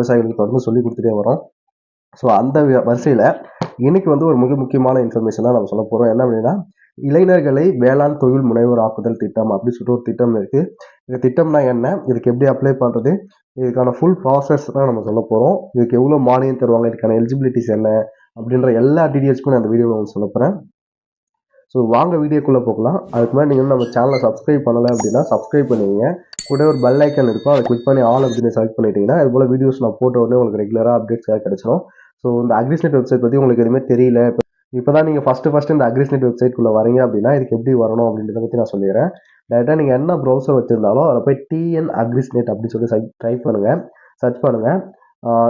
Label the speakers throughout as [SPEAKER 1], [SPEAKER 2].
[SPEAKER 1] விவசாயிகளுக்கு தொடர்ந்து சொல்லி கொடுத்துட்டே வரோம் ஸோ அந்த வரிசையில் இன்னைக்கு வந்து ஒரு மிக முக்கியமான இன்ஃபர்மேஷன் தான் நம்ம சொல்ல போகிறோம் என்ன அப்படின்னா இளைஞர்களை வேளாண் தொழில் முனைவர் ஆக்குதல் திட்டம் அப்படின்னு சொல்லிட்டு ஒரு திட்டம் இருக்குது இந்த திட்டம்னா என்ன? இதுக்கு எப்படி அப்ளை பண்ணுறது இதுக்கான ஃபுல் ப்ராசஸ் தான் நம்ம சொல்ல போகிறோம் இதுக்கு எவ்வளோ மானியம் தருவாங்க? இதுக்கான எலிஜிபிலிட்டிஸ் என்ன? அப்படின்ற எல்லா டீட்டெயில்ஸ்க்கும் நான் அந்த வீடியோவில் உங்களுக்கு சொல்ல போகிறேன் ஸோ வாங்க வீடியோக்குள்ளே போகலாம். அதுக்கு முன்னாடி நீங்கள் நம்ம சேனலை சப்ஸ்கிரைப் பண்ணலை அப்படின்னா சப்ஸ்கிரைப் பண்ணுவீங்க கூட ஒரு பெல் ஐக்கன் இருக்கும். அதை கிளிக் பண்ணி ஆல் அப்படின்னு செலக்ட் பண்ணிட்டீங்கன்னா இது போல் வீடியோஸ் நான் போட்ட உடனே உங்களுக்கு ரெகுலராக அப்டேட்ஸாக கிடைச்சிடும் ஸோ இந்த அக்ரிஸ்நெட் வெப்சைட் பற்றி உங்களுக்கு எதுவுமே தெரியல. இப்போ தான் நீங்கள் ஃபஸ்ட்டு ஃபஸ்ட்டு இந்த அக்ரிஸ்நெட் வெப்சைட்குள்ளே வரீங்க அப்படின்னா இதுக்கு எப்படி வரணும் அப்படின்றத பற்றி நான் சொல்லிடுறேன். டேரெக்டாக நீங்கள் என்ன ப்ரௌசர் வச்சுருந்தாலும் அதில் போய் டிஎன் அக்ரிஸ்நெட் அப்படின்னு சொல்லி சை டைப் பண்ணுங்கள் சர்ச் பண்ணுங்கள்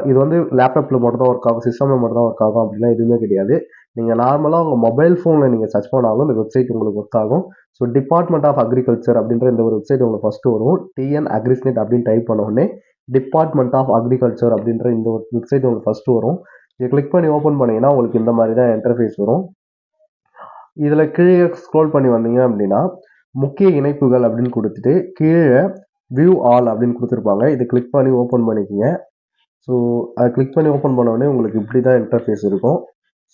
[SPEAKER 1] இது வந்து லேப்டாப்பில் மட்டும் தான் ஒர்க் ஆகும் சிஸ்டமில் மட்டும் தான் ஒர்க் ஆகும் அப்படிலாம் எதுவுமே கிடையாது. நீங்கள் நார்மலாக உங்கள் மொபைல் ஃபோனில் நீங்கள் சர்ச் பண்ணாலும் இந்த வெப்சைட் உங்களுக்கு ஒர்க் ஆகும். ஸோ டிபார்ட்மெண்ட் ஆஃப் அக்ரிகல்ச்சர் அப்படின்ற இந்த ஒரு வெப்சைட் உங்களுக்கு ஃபஸ்ட்டு வரும். டிஎன் அக்ரிஸ்நெட் அப்படின்னு டைப் பண்ண உடனே டிபார்ட்மெண்ட் ஆஃப் அக்ரிகல்ச்சர் அப்படின்ற இந்த ஒரு வெப்சைட் உங்களுக்கு ஃபஸ்ட்டு வரும். இதை கிளிக் பண்ணி ஓப்பன் பண்ணிங்கன்னா உங்களுக்கு இந்த மாதிரி தான் இன்டர்ஃபேஸ் வரும். இதில் கீழே ஸ்க்ரோல் பண்ணி வந்தீங்க அப்படின்னா முக்கிய இணைப்புகள் அப்படின்னு கொடுத்துட்டு கீழே வியூ ஆல் அப்படின்னு கொடுத்துருப்பாங்க. இதை கிளிக் பண்ணி ஓப்பன் பண்ணிக்கோங்க. ஸோ அதை கிளிக் பண்ணி ஓப்பன் பண்ண உடனே உங்களுக்கு இப்படி தான் இன்டர்ஃபேஸ் இருக்கும்.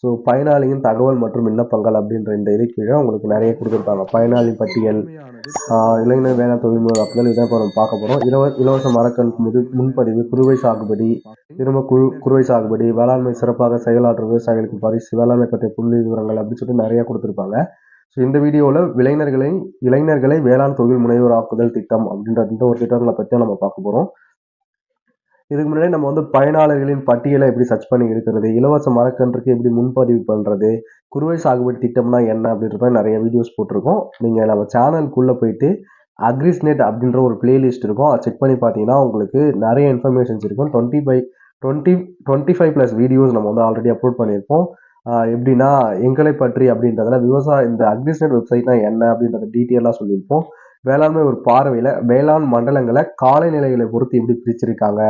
[SPEAKER 1] ஸோ பயனாளியின் தகவல் மற்றும் விண்ணப்பங்கள் அப்படின்ற இந்த இது கீழே உங்களுக்கு நிறைய கொடுத்துருப்பாங்க பயனாளி பட்டியல் இளைஞர் வேலை தொழில்முறை அப்படின்னா இதான் இப்போ நம்ம பார்க்க போகிறோம் இலவ இலவச மரக்கன் முது முன்பதிவு குறுவை சாகுபடி திரும்ப குழு குறுவை சாகுபடி வேளாண்மை சிறப்பாக செயலாற்றும் விவசாயிகளுக்கு பரிசு வேளாண்மை பற்றிய புள்ளி விவரங்கள் அப்படின்னு சொல்லிட்டு நிறைய கொடுத்துருப்பாங்க. ஸோ இந்த வீடியோவில் இளைஞர்களை இளைஞர்களை வேளாண் தொழில் முனைவர் ஆக்குதல் திட்டம் அப்படின்ற இந்த ஒரு திட்டங்களை பற்றி நம்ம பார்க்க போகிறோம் இதுக்கு முன்னாடி நம்ம வந்து பயனாளர்களின் பட்டியலை எப்படி சர்ச் பண்ணி இருக்கிறது இலவச மரக்கன்றுக்கு எப்படி முன்பதிவு பண்ணுறது குறுவை சாகுபடி திட்டம்னா என்ன அப்படின்ற மாதிரி நிறைய வீடியோஸ் போட்டிருக்கோம். நீங்கள் நம்ம சேனலுக்குள்ளே போயிட்டு அக்ரிஸ்நெட் அப்படின்ற ஒரு பிளேலிஸ்ட் இருக்கும். அதை செக் பண்ணி பார்த்தீங்கன்னா உங்களுக்கு நிறைய இன்ஃபர்மேஷன்ஸ் இருக்கும். Twenty five twenty twenty five plus videos நம்ம வந்து ஆல்ரெடி அப்லோட் பண்ணியிருப்போம். எப்படின்னா எங்களை பற்றி அப்படின்றதுல விவசாய இந்த அக்ரிஸ்நெட் வெப்சைட்னா என்ன அப்படின்றத டீட்டெயிலாக சொல்லியிருப்போம். வேளாண்மை ஒரு பார்வையில் வேளாண் மண்டலங்களை காலநிலைகளை பொறுத்து எப்படி பிரிச்சிருக்காங்க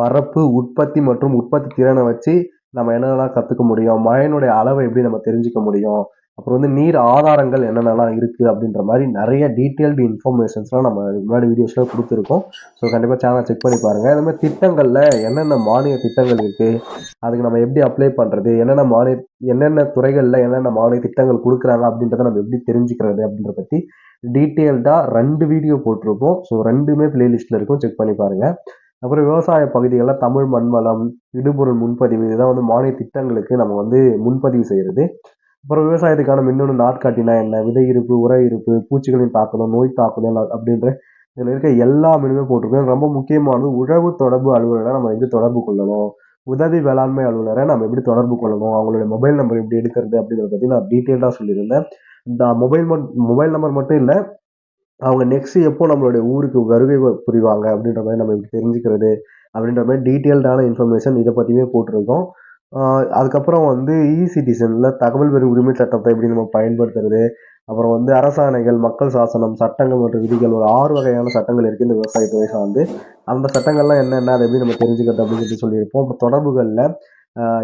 [SPEAKER 1] பரப்பு உற்பத்தி மற்றும் உற்பத்தி திறனை வச்சு நம்ம என்னென்னலாம் கற்றுக்க முடியும்? மழையினுடைய அளவை எப்படி நம்ம தெரிஞ்சுக்க முடியும்? அப்புறம் வந்து நீர் ஆதாரங்கள் என்னென்னலாம் இருக்குது அப்படின்ற மாதிரி நிறைய டீட்டெயில்டு இன்ஃபர்மேஷன்ஸ்லாம் நம்ம முன்னாடி வீடியோஸில் கொடுத்துருக்கோம். ஸோ கண்டிப்பாக சேனல் செக் பண்ணி பாருங்கள் இந்த மாதிரி திட்டங்களில் என்னென்ன மானிய திட்டங்கள் இருக்குது அதுக்கு நம்ம எப்படி அப்ளை பண்ணுறது என்னென்ன மானிய என்னென்ன துறைகளில் என்னென்ன மானிய திட்டங்கள் கொடுக்குறாங்க? அப்படின்றத நம்ம எப்படி தெரிஞ்சுக்கிறது? அப்படின்றத பற்றி டீட்டெயில்டாக ரெண்டு வீடியோ போட்டிருக்கோம் ஸோ ரெண்டுமே பிளேலிஸ்ட்டில் இருக்கும். செக் பண்ணி பாருங்கள் அப்புறம் விவசாய பகுதிகளில் தமிழ் மண்வளம் இடுபொருள் முன்பதிவு இதுதான் வந்து மானிய திட்டங்களுக்கு நம்ம வந்து முன்பதிவு செய்கிறது அப்புறம் விவசாயத்துக்கான மின்னணு நாட்காட்டினா என்ன? விதை இருப்பு உர இருப்பு பூச்சிகளின் தாக்குதல் நோய் தாக்குதல் அப்படின்ற இதில் இருக்க எல்லா மீனுமே போட்டிருக்கோம். ரொம்ப முக்கியமானது உழவு தொடர்பு அலுவலரை நம்ம எப்படி தொடர்பு கொள்ளணும். உதவி வேளாண்மை அலுவலரை நம்ம எப்படி தொடர்பு கொள்ளணும்? அவங்களுடைய மொபைல் நம்பர் எப்படி எடுக்கிறது அப்படிங்கிறத பற்றி நான் டீட்டெயில்டாக சொல்லியிருந்தேன். இந்த மொபைல் மொபைல் நம்பர் மட்டும் இல்லை அவங்க நெக்ஸ்ட் எப்போ நம்மளுடைய ஊருக்கு வருகை புரிவாங்க அப்படின்ற மாதிரி நம்ம இப்படி தெரிஞ்சுக்கிறது அப்படின்ற மாதிரி டீட்டெயில்டான இன்ஃபர்மேஷன் இதை பற்றியுமே போட்டிருக்கோம். அதுக்கப்புறம் வந்து இ சிட்டிசனில் தகவல் பெறும் உரிமை சட்டத்தை எப்படி நம்ம பயன்படுத்துறது? அப்புறம் வந்து அரசாணைகள் மக்கள் சாசனம் சட்டங்கள் மற்றும் விதிகள் ஒரு ஆறு வகையான சட்டங்கள் இருக்குது இந்த விவசாயத்துறை சார்ந்து. அந்த சட்டங்கள்லாம் என்னென்ன அதை எப்படி நம்ம தெரிஞ்சுக்கிறது அப்படின்னு சொல்லி சொல்லியிருப்போம். அப்புறம் தொடர்புகளில்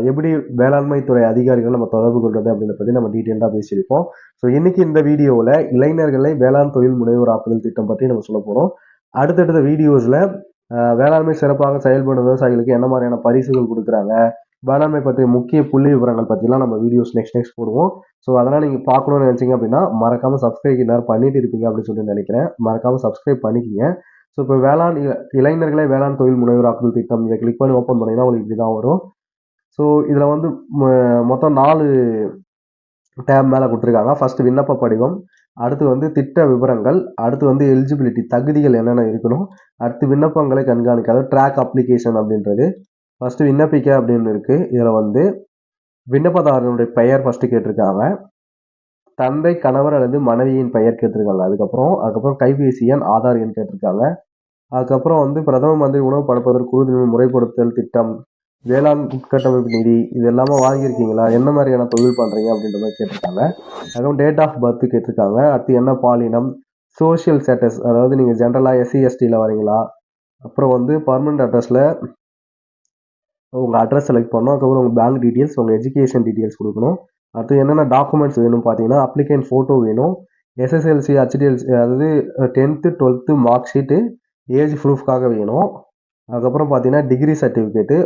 [SPEAKER 1] எப்படி வேளாண்மை துறை அதிகாரிகள் நம்ம தொடர்பு கொள்வது அப்படின்றத பற்றி நம்ம டீட்டெயிலாக பேசியிருப்போம். ஸோ இன்னைக்கு இந்த வீடியோவில் இளைஞர்களை வேளாண் தொழில் முனைவர் ஆக்குதல் திட்டம் பற்றி நம்ம சொல்ல போகிறோம் அடுத்தடுத்த வீடியோஸில் வேளாண்மை சிறப்பாக செயல்படும் விவசாயிகளுக்கு என்ன மாதிரியான பரிசுகள் கொடுக்குறாங்க வேளாண்மை பற்றிய முக்கிய புள்ளி விவரங்கள் பற்றிலாம் நம்ம வீடியோஸ் நெக்ஸ்ட் நெக்ஸ்ட் போடுவோம். ஸோ அதெல்லாம் நீங்கள் பார்க்கணும்னு நினச்சிங்க அப்படின்னா மறக்காமல் சப்ஸ்கிரைப் எல்லாரும் பண்ணிட்டு இருப்பீங்க அப்படின்னு சொல்லி நினைக்கிறேன். மறக்காமல் சப்ஸ்கிரைப் பண்ணிக்கிங்க. ஸோ இப்போ வேளாண் இளைஞர்களை வேளாண் தொழில் முனைவராக்குதல் திட்டம் இதை கிளிக் பண்ணி ஓப்பன் பண்ணிங்கன்னா உங்களுக்கு இப்படி தான் வரும். ஸோ இதில் வந்து மொத்தம் நாலு டேப் மேலே கொடுத்துருக்காங்க. ஃபஸ்ட்டு விண்ணப்ப படிவம் அடுத்து வந்து திட்ட விவரங்கள் அடுத்து வந்து எலிஜிபிலிட்டி தகுதிகள் என்னென்ன இருக்கணும் அடுத்து விண்ணப்பங்களை கண்காணிக்காத ட்ராக் அப்ளிகேஷன் அப்படின்றது. ஃபஸ்ட்டு விண்ணப்பிக்க அப்படின்னு இருக்குது இதில் வந்து விண்ணப்பதாரனுடைய பெயர் ஃபஸ்ட்டு கேட்டிருக்காங்க. தந்தை கணவர் அல்லது மனைவியின் பெயர் கேட்டிருக்காங்க. அதுக்கப்புறம் அதுக்கப்புறம் கைபேசி எண் ஆதார் எண் கேட்டிருக்காங்க. அதுக்கப்புறம் வந்து பிரதம மந்திரி உணவு படுப்பதற்கு உறுதுணை முறைப்படுத்தல் திட்டம் வேளாண் உட்கட்டமைப்பு நிதி இது எல்லாமே வாங்கியிருக்கீங்களா? என்ன மாதிரியான தொழில் பண்ணுறீங்க அப்படின்ற மாதிரி கேட்டிருக்காங்க. அதுக்கப்புறம் டேட் ஆஃப் பர்த் கேட்டிருக்காங்க. அடுத்து என்ன பாலினம்? சோஷியல் ஸ்டேட்டஸ் அதாவது நீங்கள் ஜென்ரலாக எஸ்சி எஸ்டியில் வரீங்களா? அப்புறம் வந்து பர்மனெண்ட் அட்ரஸில் உங்கள் அட்ரஸ் செலக்ட் பண்ணணும். அதுக்கப்புறம் உங்கள் பேங்க் டீட்டெயில்ஸ் உங்கள் எஜுகேஷன் டீட்டெயில்ஸ் கொடுக்கணும். அடுத்து என்னென்ன டாக்குமெண்ட்ஸ் வேணும் பார்த்தீங்கன்னா அப்ளிகேண்ட் ஃபோட்டோ வேணும். எஸ்எஸ்எல்சி ஹெச்டிஎல்சி அதாவது tenth twelfth mark sheet age ப்ரூஃப்காக வேணும். அதுக்கப்புறம் பார்த்தீங்கன்னா டிகிரி சர்டிஃபிகேட்டு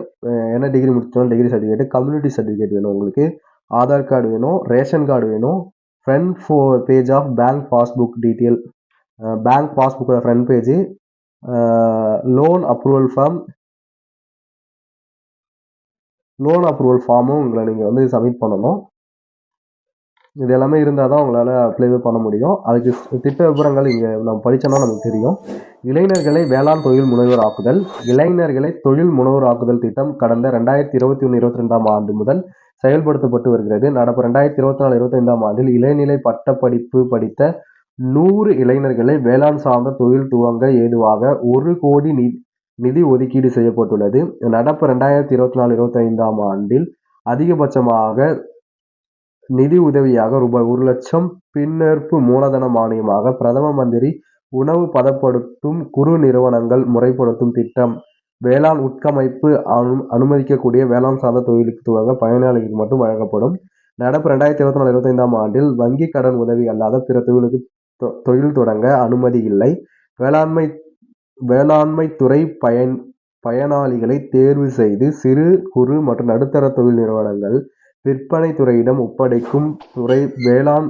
[SPEAKER 1] என்ன டிகிரி முடிச்சாலும் டிகிரி சர்டிஃபிகேட்டு கம்யூனிட்டி சர்டிஃபிகேட் வேணும் உங்களுக்கு. ஆதார் கார்டு வேணும் ரேஷன் கார்டு வேணும் ஃப்ரண்ட் ஃபோ page of bank passbook detail bank பாஸ்புக்கோட front page loan approval form loan approval ஃபார்மும் உங்களை நீங்கள் வந்து சப்மிட் பண்ணணும். இது எல்லாமே இருந்தால் தான் உங்களால் அப்ளை பண்ண முடியும். அதுக்கு திட்ட விவரங்கள் இங்கே நம்ம படித்தோம்னா நமக்கு தெரியும். இளைஞர்களை வேளாண் தொழில் முனைவர் ஆக்குதல். இளைஞர்களை தொழில் முனைவர் ஆக்குதல் திட்டம் கடந்த ரெண்டாயிரத்தி இருபத்தி ஒன்று இருபத்தி ரெண்டாம் ஆண்டு முதல் செயல்படுத்தப்பட்டு வருகிறது. நடப்பு ரெண்டாயிரத்தி இருபத்தி நாலு இருபத்தைந்தாம் ஆண்டில் இளநிலை பட்டப்படிப்பு படித்த நூறு இளைஞர்களை வேளாண் சார்ந்த தொழில் துவங்க ஏதுவாக ஒரு கோடி நிதி ஒதுக்கீடு செய்யப்பட்டுள்ளது. நடப்பு ரெண்டாயிரத்தி இருபத்தி நாலு இருபத்தி ஐந்தாம் ஆண்டில் அதிகபட்சமாக நிதி உதவியாக ரூபாய் ஒரு லட்சம் பின்னர்ப்பு மூலதன மானியமாக பிரதம மந்திரி உணவு பதப்படுத்தும் குறு நிறுவனங்கள் முறைப்படுத்தும் திட்டம். வேளாண் உட்கமைப்பு அனு அனுமதிக்கக்கூடிய வேளாண் சார்ந்த தொழிலுக்கு துவங்க பயனாளிகளுக்கு மட்டும் வழங்கப்படும். நடப்பு ரெண்டாயிரத்தி இருபத்தி நாலு இருபத்தைந்தாம் ஆண்டில் வங்கி கடன் உதவி அல்லாத பிற தொழிலுக்கு தொழில் தொடங்க அனுமதி இல்லை. வேளாண்மை வேளாண்மை துறை பயன் பயனாளிகளை தேர்வு செய்து சிறு குறு மற்றும் நடுத்தர தொழில் நிறுவனங்கள் விற்பனை துறையிடம் ஒப்படைக்கும் துறை வேளாண்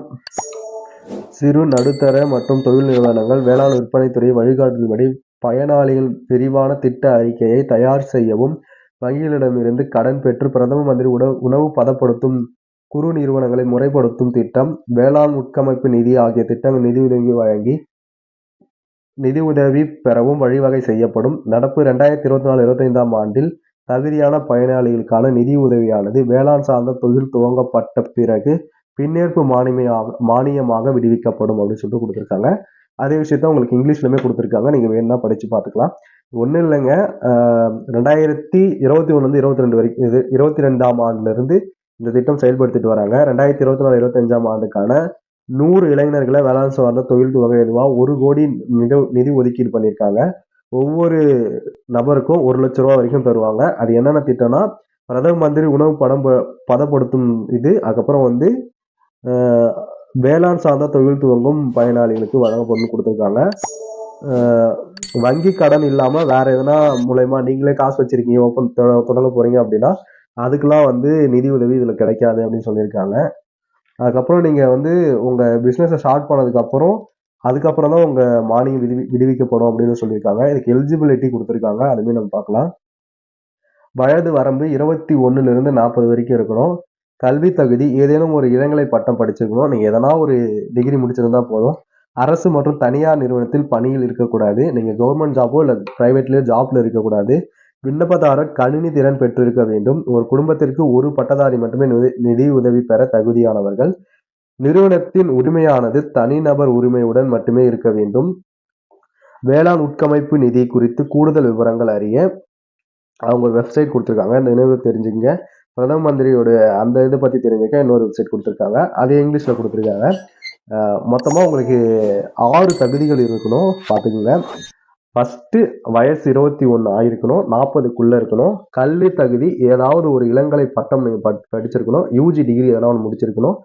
[SPEAKER 1] சிறு நடுத்தர மற்றும் தொழில் நிறுவனங்கள் வேளாண் விற்பனை துறை வழிகாட்டுதல்படி பயனாளிகள் விரிவான திட்ட அறிக்கையை தயார் செய்யவும் வங்கிகளிடமிருந்து கடன் பெற்று பிரதம மந்திரி உணவு உணவு பதப்படுத்தும் குறு நிறுவனங்களை முறைப்படுத்தும் திட்டம் வேளாண் உட்கமைப்பு நிதி ஆகிய திட்டங்கள் நிதியுதவி வழங்கி நிதி உதவி பெறவும் வழிவகை செய்யப்படும். நடப்பு ரெண்டாயிரத்தி இருபத்தி நாலு இருபத்தைந்தாம் ஆண்டில் தகுதியான பயனாளிகளுக்கான நிதி உதவியானது வேளாண் சார்ந்த தொழில் துவங்கப்பட்ட பிறகு பின்னேற்பு மானியமாக மானியமாக விடுவிக்கப்படும் அப்படின்னு சொல்லிட்டு கொடுத்துருக்காங்க. அதே விஷயத்த உங்களுக்கு இங்கிலீஷ்லுமே கொடுத்துருக்காங்க. நீங்கள் வேணும்னா படித்து பார்த்துக்கலாம். ஒன்றும் இல்லைங்க. ரெண்டாயிரத்தி இருபத்தி ஒன்றுலேருந்து இருபத்தி ரெண்டு வரைக்கும் இது இருபத்தி ரெண்டாம் ஆண்டுலேருந்து இந்த திட்டம் செயல்படுத்திட்டு வராங்க. ரெண்டாயிரத்தி இருபத்தி நாலு இருபத்தஞ்சாம் ஆண்டுக்கான நூறு இளைஞர்களை வேளாண் சார்ந்த தொழில் துவங்க எதுவாக ஒரு கோடி நிதி நிதி ஒதுக்கீடு பண்ணியிருக்காங்க. ஒவ்வொரு நபருக்கும் ஒரு லட்ச ரூபா வரைக்கும் தருவாங்க. அது என்னென்ன திட்டம்னா பிரதம மந்திரி உணவு படம் பதப்படுத்தும் இது. அதுக்கப்புறம் வந்து வேளாண் சார்ந்த தொழில் துவங்கும் பயனாளிகளுக்கு வழங்கப்படும் கொடுத்துருக்காங்க. வங்கி கடன் இல்லாமல் வேற எதனா மூலயமா நீங்களே காசு வச்சிருக்கீங்க ஓப்பன் தொடங்க போறீங்க அப்படின்னா அதுக்கெல்லாம் வந்து நிதி உதவி இதில் கிடைக்காது அப்படின்னு சொல்லியிருக்காங்க. அதுக்கப்புறம் நீங்கள் வந்து உங்கள் பிஸ்னஸை ஸ்டார்ட் பண்ணதுக்கப்புறம் அதுக்கப்புறம் தான் உங்கள் மானியம் விடுவி விடுவிக்கப்படும் அப்படின்னு சொல்லியிருக்காங்க. இதுக்கு எலிஜிபிலிட்டி கொடுத்துருக்காங்க. அதுவே நம்ம பார்க்கலாம். வயது வரம்பு இருபத்தி ஒன்றுலேருந்து நாற்பது வரைக்கும் இருக்கணும். கல்வி தகுதி ஏதேனும் ஒரு இளங்கலை பட்டம் படிச்சிருக்கணும். நீங்கள் எதனா ஒரு டிகிரி முடிச்சிருந்தா போதும். அரசு மற்றும் தனியார் நிறுவனத்தில் பணியில் இருக்கக்கூடாது. நீங்கள் கவர்மெண்ட் ஜாப்போ இல்லை ப்ரைவேட்லேயோ ஜாப்ல இருக்கக்கூடாது. விண்ணப்பதாரர் கணினி திறன் பெற்றிருக்க வேண்டும். ஒரு குடும்பத்திற்கு ஒரு பட்டதாரி மட்டுமே நிதி உதவி பெற தகுதியானவர்கள். நிறுவனத்தின் உரிமையானது தனிநபர் உரிமையுடன் மட்டுமே இருக்க வேண்டும். வேளாண் உட்கமைப்பு நிதி குறித்து கூடுதல் விவரங்கள் அறிய அவங்க வெப்சைட் கொடுத்துருக்காங்க. இந்த நினைவு தெரிஞ்சுங்க. பிரதம மந்திரியோட அந்த இதை பற்றி தெரிஞ்சுக்க இன்னொரு வெப்சைட் கொடுத்துருக்காங்க. அது இங்கிலீஷில் கொடுத்துருக்காங்க. மொத்தமாக உங்களுக்கு ஆறு தகுதிகள் இருக்கணும். பார்த்துக்குங்க. ஃபஸ்ட்டு வயசு இருபத்தி ஒன்று ஆயிருக்கணும். நாற்பதுக்குள்ளே இருக்கணும். கல்வி தகுதி ஏதாவது ஒரு இளங்கலை பட்டம் நீங்கள் படிச்சிருக்கணும். யூஜி டிகிரி எதனா ஒன்று முடிச்சிருக்கணும்.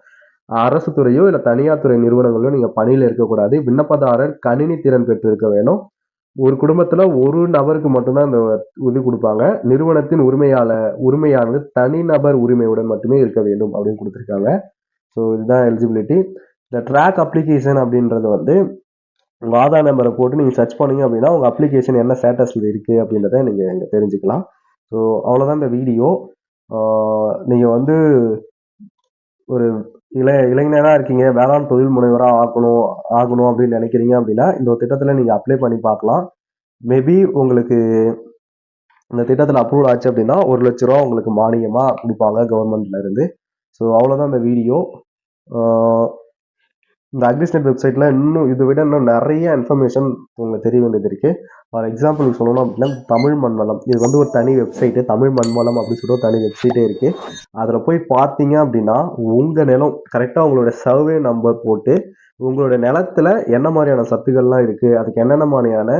[SPEAKER 1] அரசு துறையோ இல்லை தனியார் துறை நிறுவனங்களோ நீங்கள் பணியில் இருக்கக்கூடாது. விண்ணப்பதாரர் கணினி திறன் பெற்றிருக்க வேணும். ஒரு குடும்பத்தில் ஒரு நபருக்கு மட்டும்தான் இந்த இது கொடுப்பாங்க. நிறுவனத்தின் உரிமையாளர் உரிமையானது தனிநபர் உரிமையுடன் மட்டுமே இருக்க வேண்டும் அப்படின்னு கொடுத்துருக்காங்க. ஸோ இதுதான் எலிஜிபிலிட்டி இந்த ட்ராக் அப்ளிகேஷன் அப்படின்றது வந்து உங்கள் ஆதார் நம்பரை போட்டு நீங்கள் சர்ச் பண்ணீங்க அப்படின்னா உங்கள் அப்ளிகேஷன் என்ன ஸ்டேட்டஸில் இருக்குது அப்படின்றத நீங்கள் இங்கே தெரிஞ்சுக்கலாம். ஸோ அவ்வளோதான் இந்த வீடியோ நீங்கள் வந்து ஒரு இள இளைஞராக இருக்கீங்க வேளாண் தொழில் முனைவராக ஆகணும் ஆகணும் அப்படின்னு நினைக்கிறீங்க அப்படின்னா இந்த ஒரு திட்டத்தில் நீங்கள் அப்ளை பண்ணி பார்க்கலாம். மேபி உங்களுக்கு இந்த திட்டத்தில் அப்ரூவல் ஆச்சு அப்படின்னா ஒரு லட்ச ரூபா உங்களுக்கு மானியமாக கொடுப்பாங்க கவர்மெண்ட்ல இருந்து. ஸோ அவ்வளோதான் இந்த வீடியோ இந்த அக்ரிஸ்டெட் வெப்சைட்டில் இன்னும் இதை விட இன்னும் நிறைய இன்ஃபர்மேஷன் உங்களுக்கு தெரிய வேண்டியது இருக்குது ஃபார் எக்ஸாம்பிள் சொல்லணும் அப்படின்னா தமிழ் மண்வளம். இது வந்து ஒரு தனி வெப்சைட்டு தமிழ் மண்வளம் அப்படின்னு சொல்லிட்டு ஒரு தனி வெப்சைட்டே இருக்குது அதில் போய் பார்த்தீங்க அப்படின்னா உங்கள் நிலம் கரெக்டாக உங்களோட சர்வே நம்பர் போட்டு உங்களோட நிலத்துல என்ன மாதிரியான சத்துக்கள்லாம் இருக்குது அதுக்கு என்னென்ன மாதிரியான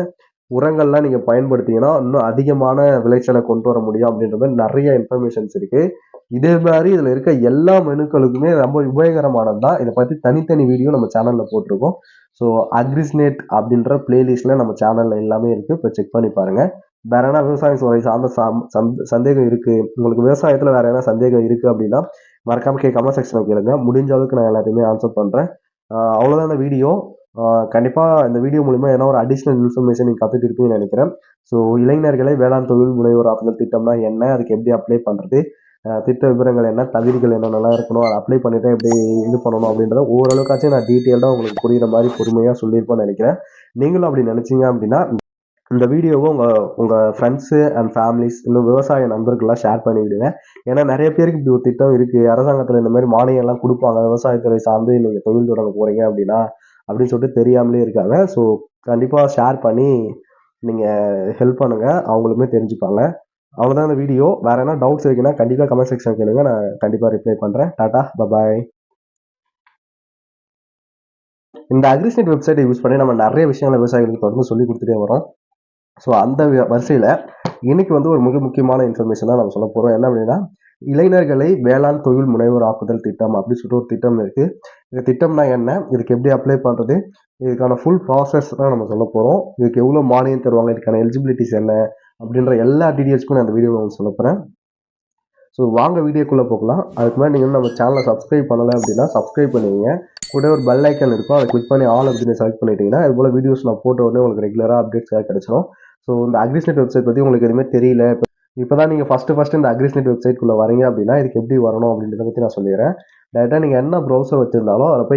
[SPEAKER 1] உரங்கள்லாம் நீங்கள் பயன்படுத்திங்கன்னா இன்னும் அதிகமான விளைச்சலை கொண்டு வர முடியும் அப்படின்ற மாதிரி நிறைய இன்ஃபர்மேஷன்ஸ் இருக்குது இதே மாதிரி இதில் இருக்க எல்லா மெனுக்களுக்குமே ரொம்ப உபயோகரமானது தான் இதை பற்றி தனித்தனி வீடியோ நம்ம சேனலில் போட்டிருக்கோம். ஸோ அக்ரிஸ்னேட் அப்படின்ற பிளேலிஸ்ட்டில் நம்ம சேனலில் எல்லாமே இருக்குது இப்போ செக் பண்ணி பாருங்கள் வேற என்ன விவசாயம் சுவை சார்ந்த சம்- சந்த- சந்தேகம் இருக்குது உங்களுக்கு விவசாயத்தில் வேற என்ன சந்தேகம் இருக்குது அப்படின்னா மறக்காமல் கே கமெண்ட் செக்ஷன்ல கேளுங்க. முடிஞ்ச அளவுக்கு நான் எல்லாத்தையுமே ஆன்சர் பண்ணுறேன் அவ்வளோதான் இந்த வீடியோ கண்டிப்பாக இந்த வீடியோ மூலிமா என்ன ஒரு அடிஷ்னல் இன்ஃபர்மேஷன் நீங்கள் கற்றுட்டு இருப்பீங்கன்னு நினைக்கிறேன். ஸோ இளைஞர்களை வேளாண் தொழில் முனைவோர் ஆக்குதல் திட்டம்னா என்ன? அதுக்கு எப்படி அப்ளை பண்ணுறது திட்ட விவரங்கள் என்ன தகுதிகள் என்னென்னலாம் இருக்கணும் அதை அப்ளை பண்ணிவிட்டு எப்படி இது பண்ணணும் அப்படின்றத ஓரளவுக்காச்சும் நான் டீட்டெயில்டாக உங்களுக்கு புரிகிற மாதிரி பொறுமையாக சொல்லியிருப்பேன்னு நினைக்கிறேன். நீங்களும் அப்படி நினச்சிங்க அப்படின்னா இந்த வீடியோவை உங்கள் உங்கள் ஃப்ரெண்ட்ஸு அண்ட் ஃபேமிலிஸ் இன்னும் விவசாய நண்பர்கள்லாம் ஷேர் பண்ணி விடுங்க ஏன்னா நிறைய பேருக்கு இப்படி ஒரு திட்டம் இருக்குது அரசாங்கத்தில் இந்த மாதிரி மானியம்லாம் கொடுப்பாங்க. விவசாயத்துறை சார்ந்து நீங்கள் தொழில் தொடங்க போகிறீங்க அப்படின்னா அப்படின்னு சொல்லிட்டு தெரியாமலே இருக்காங்க. ஸோ கண்டிப்பாக ஷேர் பண்ணி நீங்கள் ஹெல்ப் பண்ணுங்கள் அவங்களுமே தெரிஞ்சுப்பாங்க. அவ்வளோதான் இந்த வீடியோ வேறு என்ன டவுட்ஸ் இருக்குன்னா கண்டிப்பாக கமெண்ட் செக்ஷன் கேளுங்க. நான் கண்டிப்பாக ரிப்ளை பண்ணுறேன் டாட்டா பபாய் இந்த அக்ரிஸ்நெட் வெப்சைட்டை யூஸ் பண்ணி நம்ம நிறைய விஷயங்களை விவசாயிகளுக்கு தொடர்ந்து சொல்லி கொடுத்துட்டே வரோம் ஸோ அந்த வரிசையில் இன்னைக்கு வந்து ஒரு மிக முக்கியமான இன்ஃபர்மேஷன் தான் நம்ம சொல்ல போகிறோம் என்ன அப்படின்னா இளைஞர்களை வேளாண் தொழில் முனைவோர் ஆக்குதல் திட்டம் அப்படின்னு சொல்லிட்டு ஒரு திட்டம் இருக்குது இந்த திட்டம்னா என்ன? இதுக்கு எப்படி அப்ளை பண்ணுறது இதுக்கான ஃபுல் ப்ராசஸ் தான் நம்ம சொல்ல போகிறோம் இதுக்கு எவ்வளோ மானியம் தருவாங்க? இதுக்கான எலிஜிபிலிட்டிஸ் என்ன? அப்படின்ற எல்லா டீடைல்ஸ்க்கும் நான் அந்த வீடியோவில் உங்களுக்கு சொல்ல போகிறேன் ஸோ வாங்க வீடியோக்குள்ளே போகலாம். அதுக்கு முன்னாடி நீங்கள் நம்ம சேனலை சப்ஸ்கிரைப் பண்ணலை அப்படின்னா சப்ஸ்கிரைப் பண்ணுவீங்க கூட ஒரு பெல் ஐக்கன் இருக்கும். அதை கிளிக் பண்ணி ஆல் அப்படின்னு செலக்ட் பண்ணிட்டீங்கன்னா அது போல் வீடியோஸ் நான் போட்ட உடனே உங்களுக்கு ரெகுலராக அப்டேட்ஸ் கிடைச்சிடும் ஸோ இந்த அக்ரிஸ்நெட் வெப்சைட் பற்றி உங்களுக்கு எதுவுமே தெரியல. இப்போ தான் நீங்கள் ஃபஸ்ட்டு ஃபஸ்ட்டு இந்த அக்ரிஸ்நெட் வெப்சைட்குள்ளே வரீங்க அப்படின்னா இதுக்கு எப்படி வரணும் அப்படின்றத பற்றி நான் சொல்லிடுறேன். டேரெக்டாக நீங்கள் என்ன ப்ரௌசர் வச்சுருந்தாலும் அதை போய்